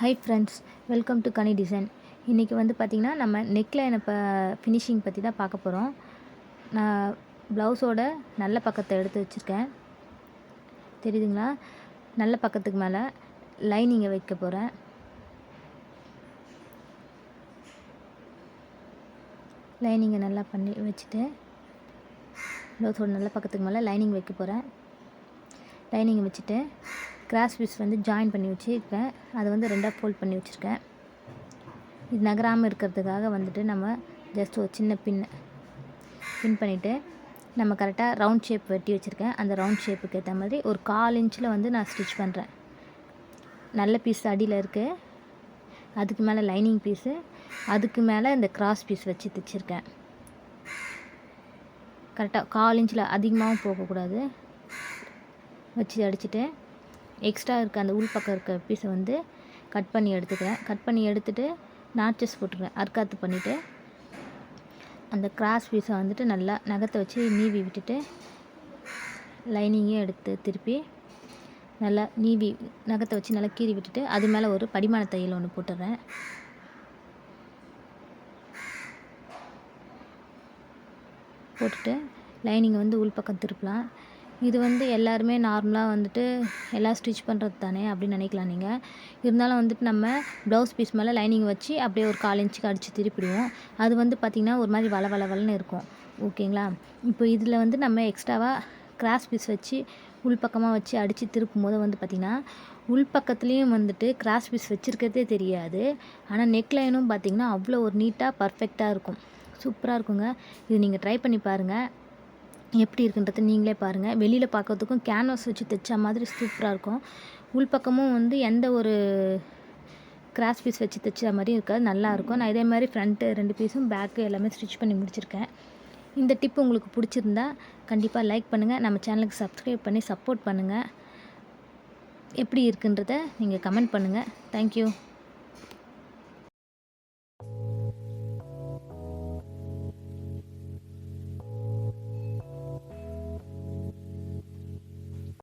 Hi friends welcome to Kani design இன்றைக்கி வந்து பார்த்திங்கன்னா நம்ம நெக்லைனை இப்போ ஃபினிஷிங் பற்றி தான் பார்க்க போகிறோம் நான் ப்ளவுஸோட நல்ல பக்கத்தை எடுத்து வச்சுருக்கேன். தெரியுதுங்களா? நல்ல பக்கத்துக்கு மேலே லைனிங்கை வைக்க போகிறேன் லைனிங்கை நல்லா பண்ணி வச்சுட்டு ப்ளவுஸோட நல்ல பக்கத்துக்கு மேலே லைனிங் வைக்க போகிறேன் லைனிங் வச்சுட்டு கிராஸ் பீஸ் வந்து ஜாயின் பண்ணி வச்சுருக்கேன். அதை வந்து ரெண்டாக ஃபோல்ட் பண்ணி வச்சுருக்கேன். இது நகராமல் இருக்கிறதுக்காக வந்துட்டு நம்ம ஜஸ்ட் ஒரு சின்ன பின் பின் பண்ணிவிட்டு நம்ம கரெக்டாக ரவுண்ட் ஷேப் வெட்டி வச்சுருக்கேன். அந்த ரவுண்ட் ஷேப்புக்கு ஏற்ற மாதிரி ஒரு கால் இன்ச்சில் வந்து நான் ஸ்டிச் பண்ணுறேன் நல்ல பீஸ் அடியில் இருக்குது அதுக்கு மேலே லைனிங் பீஸு அதுக்கு மேலே இந்த கிராஸ் பீஸ் வச்சு தைச்சிருக்கேன். கரெக்டாக கால் இன்ச்சில் அதிகமாகவும் போகக்கூடாது. வச்சு அடிச்சுட்டு எக்ஸ்ட்ரா இருக்க அந்த உள் பக்கம் இருக்க பீஸை வந்து கட் பண்ணி எடுத்துக்கிறேன். கட் பண்ணி எடுத்துகிட்டு நாச்சஸ் போட்டுக்கிறேன். அர்க்காத்து பண்ணிவிட்டு அந்த கிராஸ் பீஸை வந்துட்டு நல்லா நகத்தை வச்சு நீவி விட்டுட்டு லைனிங்கே எடுத்து திருப்பி நல்லா நீவி நகத்தை வச்சு நல்லா கீறி விட்டுட்டு அது மேலே ஒரு படிமான தையல் ஒன்று போட்டுடுறேன் போட்டுட்டு லைனிங்கை வந்து உள் பக்கம் திருப்பலாம். இது வந்து எல்லாருமே நார்மலாக வந்துட்டு எல்லாம் ஸ்டிச் பண்ணுறது தானே அப்படின்னு நினைக்கலாம் நீங்கள் இருந்தாலும் வந்துட்டு நம்ம ப்ளவுஸ் பீஸ் மேலே லைனிங் வச்சு அப்படியே ஒரு கால் இன்ச்சுக்கு அடித்து திருப்பிடுவோம். அது வந்து பார்த்திங்கன்னா ஒரு மாதிரி வள வள வளன்னு இருக்கும். ஓகேங்களா? இப்போ இதில் வந்து நம்ம எக்ஸ்ட்ராவாக கிராஸ் பீஸ் வச்சு உள்பக்கமாக வச்சு அடித்து திருப்பும் போது வந்து பார்த்திங்கன்னா உள்பக்கத்துலேயும் வந்துட்டு கிராஸ் பீஸ் வச்சுருக்கிறதே தெரியாது. ஆனால் நெக்லைனும் பார்த்திங்கன்னா அவ்வளோ ஒரு நீட்டாக பர்ஃபெக்டாக இருக்கும். சூப்பராக இருக்குங்க. இது நீங்கள் ட்ரை பண்ணி பாருங்கள் எப்படி இருக்குன்றது நீங்களே பாருங்கள் வெளியில் பார்க்கறதுக்கும் கேன்வாஸ் வச்சு தைச்ச மாதிரி சூப்பராக இருக்கும். உள்பக்கமும் வந்து எந்த ஒரு கிராஸ் பீஸ் வச்சு தைச்ச மாதிரியும் இருக்காது. நல்லாயிருக்கும் நான் இதே மாதிரி ஃப்ரண்ட்டு ரெண்டு பீஸும் பேக்கு எல்லாமே ஸ்டிச் பண்ணி முடிச்சிருக்கேன். இந்த டிப் உங்களுக்கு பிடிச்சிருந்தா கண்டிப்பாக லைக் பண்ணுங்கள் நம்ம சேனலுக்கு சப்ஸ்கிரைப் பண்ணி சப்போர்ட் பண்ணுங்கள் எப்படி இருக்குன்றத நீங்கள் கமெண்ட் பண்ணுங்கள் தேங்க்யூ